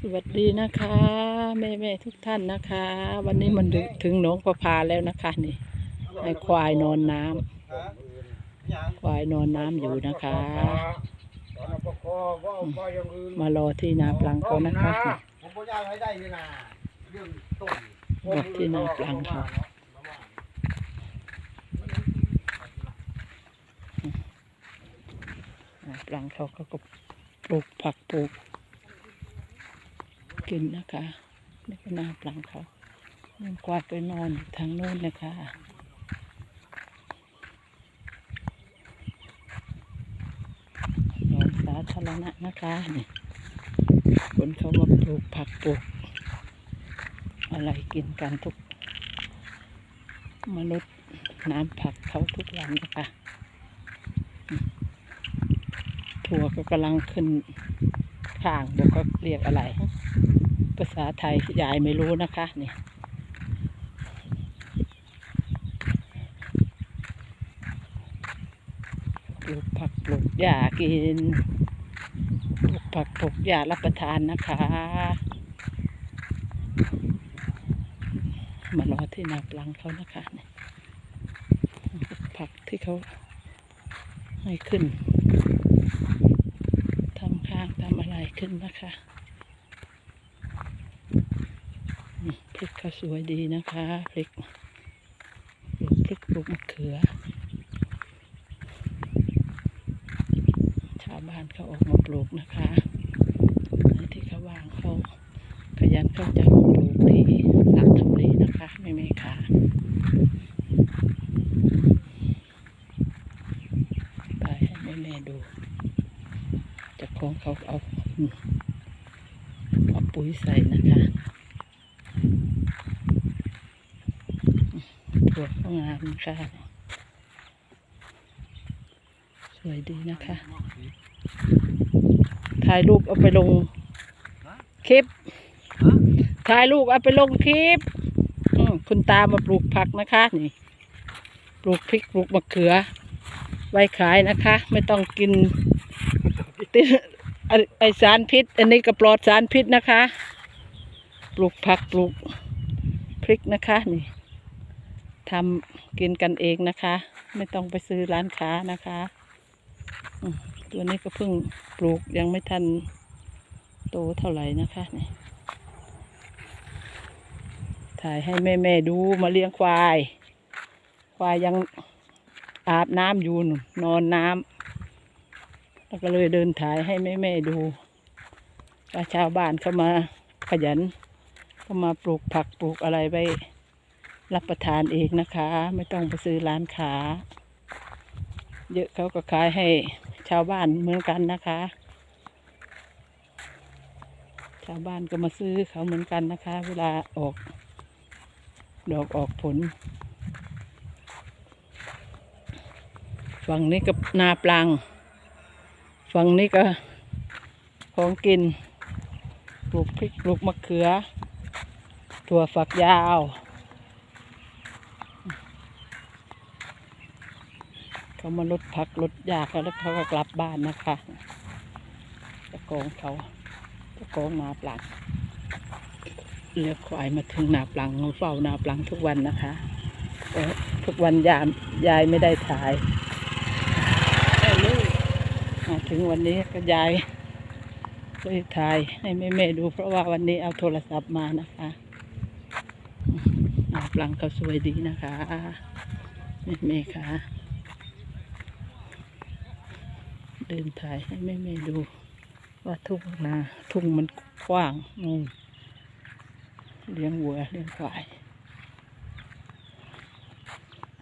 สวัสดีนะคะ แม่แม่ทุกท่านนะคะ วันนี้มันถึงหนองประพาแล้วนะคะนี่ให้ควายนอนน้ำควายนอนน้ำอยู่นะคะ มารอที่นาปลังเขานะคะมบ่อยากที่นาปลังเขานาปลังเขาก็ปลูกผักปลูก กินนะคะนี่ก็นาปลังเขาเลี้ยงควายไปนอนทางโน้นนะคะนอนสาธารณะนะคะนี่คนเขามาปลูกผักปลูกอะไรกินกันทุก มนุษย์น้ำผักเขาทุกวันนะคะถั่วก็กำลังขึ้นข้างบอกเขาเรียกอะไร ภาษาไทยยายไม่รู้นะคะนี่ปลูกผักปลูกหญ้ากินปลูกผักปลูกหญ้ารับประทานนะคะ มารอที่นาปลังเขานะคะนี่ผักที่เขาให้ขึ้นทำข้างทำอะไรขึ้นนะคะอืม พริกเขาสวยดีนะคะพริกปลูกพริกปลูกมะเขือ ชาวบ้านเขาออกมาปลูกนะคะที่เขาวางเขาขยันเขาจะปลูกที่สระทำเลนะคะ ไม่ไม่ค่ะไปให้แม่แม่ๆดูเจะของเขาเอาเอาปุ๋ยใส่นะคะ วก็งามนะคะสวยดีนะคะ ถ่ายรูปเอาไปลงคลิป ถ่ายรูปเอาไปลงคลิปคุณตามาปลูกผักนะคะ นี่ ปลูกพริกปลูกมะเขือ ไว้ขายนะคะ ไม่ต้องกินติไอ้ไอสารพิษ อันนี้ก็ปลอดสารพิษนะคะ ปลูกผักปลูกพริกนะคะนี่ ทำกินกันเองนะคะ ไม่ต้องไปซื้อร้านค้านะคะตัวนี้ก็เพิ่งปลูกยังไม่ทันโตเท่าไหร่นะคะนี่ถ่ายให้แม่แม่ๆดูมาเลี้ยงควาย ควายยังอาบน้ำอยู่นอนน้ำแล้วก็เลยเดินถ่ายให้แม่แม่ๆดูว่าชาวบ้านเขามาขยันเขามาปลูกผักปลูกอะไรไป รับประทานเองนะคะ ไม่ต้องไปซื้อร้านค้า เยอะเขาก็ขายให้ชาวบ้านเหมือนกันนะคะ ชาวบ้านก็มาซื้อเขาเหมือนกันนะคะ เวลาออก ดอกออกผล ฝั่งนี้ก็นาปลัง ฝั่งนี้ก็ของกิน ปลูกพริก ปลูกมะเขือ ถั่วฝักยาว เขามาลดผักลดยาเขาแล้วเขาก็กลับบ้านนะคะเจะกองเขาเจะกองนาปลังเลี้ยควายมาถึงนาปลังมาเฝ้านาปลังทุกวันนะคะทุกวันยามยายไม่ได้ถ่ายมาถึงวันนี้ก็ยายเลยถ่ายให้แม่แม่ๆดู เพราะว่าวันนี้เอาโทรศัพท์มานะคะนาปลังเขาสวยดีนะคะแม่แม่ๆค่ะ เดินถ่ายให้แม่แม่ดู ว่าทุ่งนาทุ่งมันกว้างนู่นเลี้ยงวัวเลี้ยงควาย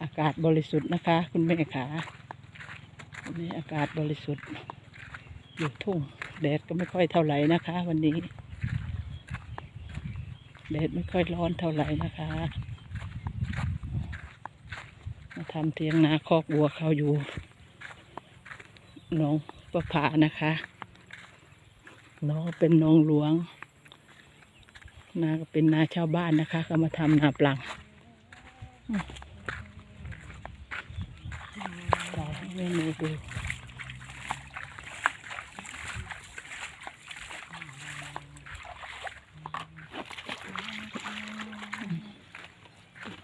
อากาศบริสุทธิ์นะคะ คุณแม่ขาวันนี้อากาศบริสุทธิ์ อยู่ทุ่งแดดก็ไม่ค่อยเท่าไหร่นะคะ วันนี้แดดไม่ค่อยร้อนเท่าไหร่นะคะมาทำเทียงนาคอกวัวเขาอยู่ น้องประผานะคะ น้องเป็นน้องหลวง นาก็เป็นนาชาวบ้านนะคะ ก็มาทำนาปลังไม่มีดู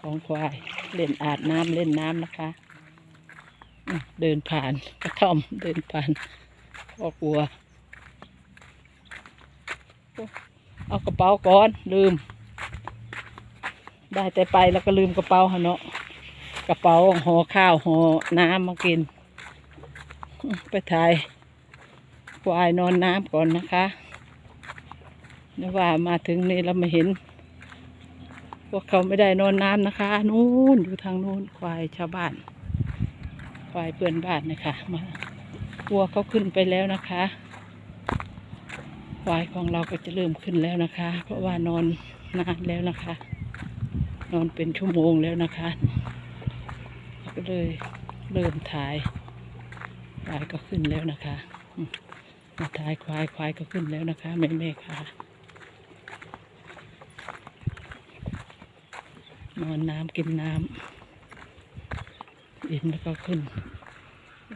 ของควายเล่นอาดน้ำเล่นน้ำนะคะ เดินผ่านกระท่อมเดินผ่านพ่อกลัว เอากระเป๋าก่อนลืม ได้แต่ไปแล้วก็ลืมกระเป๋าฮะเนาะกระเป๋าห่อข้าวห่อน้ำมากิน ไปถ่ายควายนอนน้ำก่อนนะคะนึกว่ามาถึงนี่เราไม่เห็น พวกเขาไม่ได้นอนน้ำนะคะ นู่นอยู่ทางนู่นควายชาวบ้าน ควายเพื่อนบ้านนะคะมาวัวเขาขึ้นไปแล้วนะคะควายของเราก็จะเริ่มขึ้นแล้วนะคะ เพราะว่านอนนานแล้วนะคะ นอนเป็นชั่วโมงแล้วนะคะก็เลยเริ่มถ่ายควายก็ขึ้นแล้วนะคะมาถ่ายควายควายก็ขึ้นแล้วนะคะแม่แม่ค่ะนอนน้ำกินน้ำ อิ่มแล้วก็ขึ้น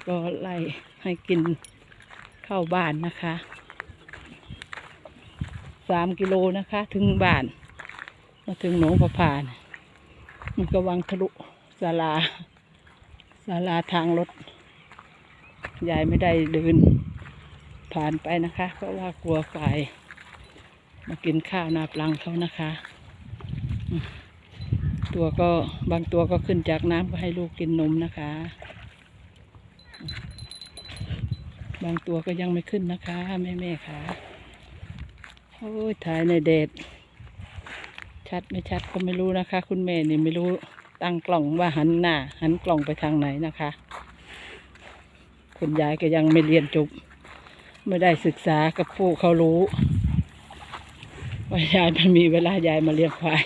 ก็ไล่ให้กินเข้าบ้านนะคะสามกิโลนะคะ ถึงบ้าน มาถึงหนองประพานมันก็วังทะลุศาลาศาลาทางรถยายไม่ได้เดินผ่านไปนะคะ เพราะว่ากลัวฝ่าย มากินข้าวนาปลังเขานะคะ ตัวก็บางตัวก็ขึ้นจากน้ำก็ให้ลูกกินนมนะคะ บางตัวก็ยังไม่ขึ้นนะคะแม่แม่ค่ะโอ้ยถ่ายในเดดชัดไม่ชัดก็ไม่รู้นะคะ คุณแม่เนี่ยไม่รู้ตั้งกล่องว่าหันหน้า หันกล่องไปทางไหนนะคะ คุณยายก็ยังไม่เรียนจบ ไม่ได้ศึกษากับผู้เขารู้ว่ายายมันมีเวลายายมาเลี้ยงควาย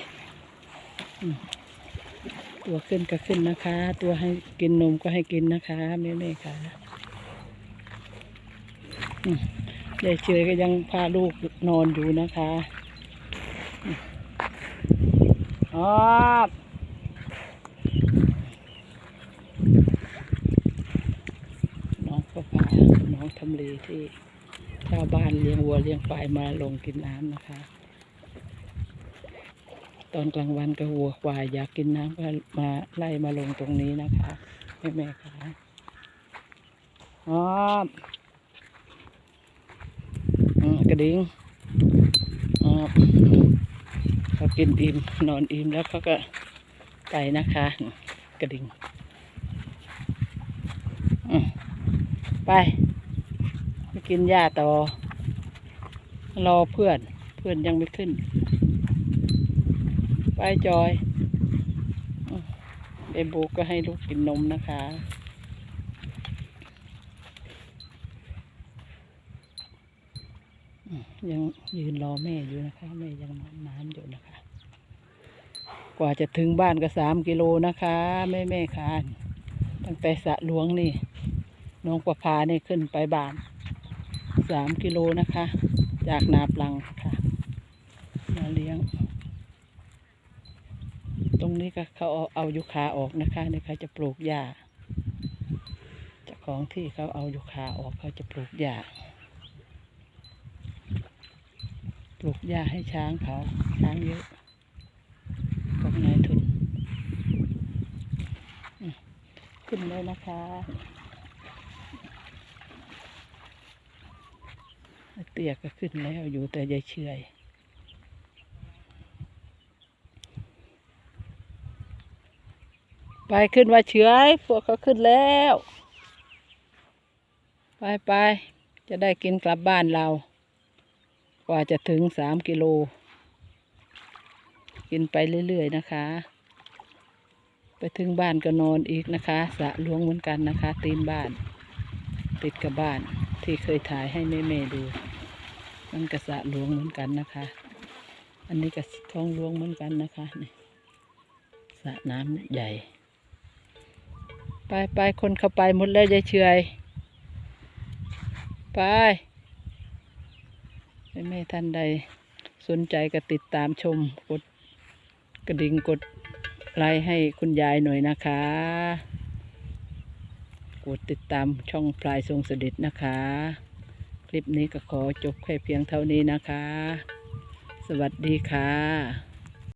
ตัวขึ้นก็ขึ้นนะคะ ตัวให้กินนมก็ให้กินนะคะแม่แม่ค่ะอืมยายเชยก็ยังพาลูกนอนอยู่นะคะออ๋อน้องก็พาน้องทำเลที่ชาวบ้านเลี้ยงวัวเลี้ยงควายมาลงกินน้ำนะคะ ตอนกลางวันก็วัวควายอยากกินน้ำก็มาไล่มาลงตรงนี้นะคะแม่แม่ๆค่ะอ๋อมกระดิ่งอ๋อเขากินอิ่มนอนอิ่มแล้วเขาก็ไปนะคะ กระดิ่งไปไปกินหญ้าต่อรอเพื่อนเพื่อนยังไม่ขึ้น ไปจอยอืมเบบูก็ให้ลูกกินนมนะคะยังยืนรอแม่อยู่นะคะ แม่ยังน้ำอยู่นะคะ กว่าจะถึงบ้านก็สามกิโลนะคะ แม่แม่ค่ะตั้งแต่สะหลวงนี่น้องประพานี่ขึ้นไปบ้านสามกิโลนะคะ จากนาปลังค่ะ มาเลี้ยง ตรงนี้ก็เขาเอาเอายุคาออกนะคะนี่ยเขาจะปลูกหญ้าจ้าของที่เขาเอายุคาออกเขาจะปลูกหญ้าปลูกหญ้าให้ช้างเขาช้างเยอะของนายทุนขึ้นเลยนะคะเตี้ยก็ขึ้นแล้วอยู่แต่ยายเชื่อย ไปขึ้นว่าเฉยพวกเขาขึ้นแล้ว ไปไปจะได้กินกลับบ้านเรา กว่าจะถึงสามกิโล กินไปเรื่อยๆนะคะ ไปถึงบ้านก็นอนอีกนะคะสะหลวงเหมือนกันนะคะ ตีนบ้าน ติดกับบ้านที่เคยถ่ายให้แม่ๆดูมันก็สะหลวงเหมือนกันนะคะ อันนี้ก็ท้องหลวงเหมือนกันนะคะนี่สระน้ำใหญ่ ไปไปคนเข้าไปหมดแล้วยายเฉยไปแม่ท่านใดสนใจก็ติดตามชมกดกระดิ่งกดไลค์ให้คุณยายหน่อยนะคะ กดติดตามช่องพลายทรงสด็จนะคะ คลิปนี้ก็ขอจบแค่เพียงเท่านี้นะคะ สวัสดีค่ะ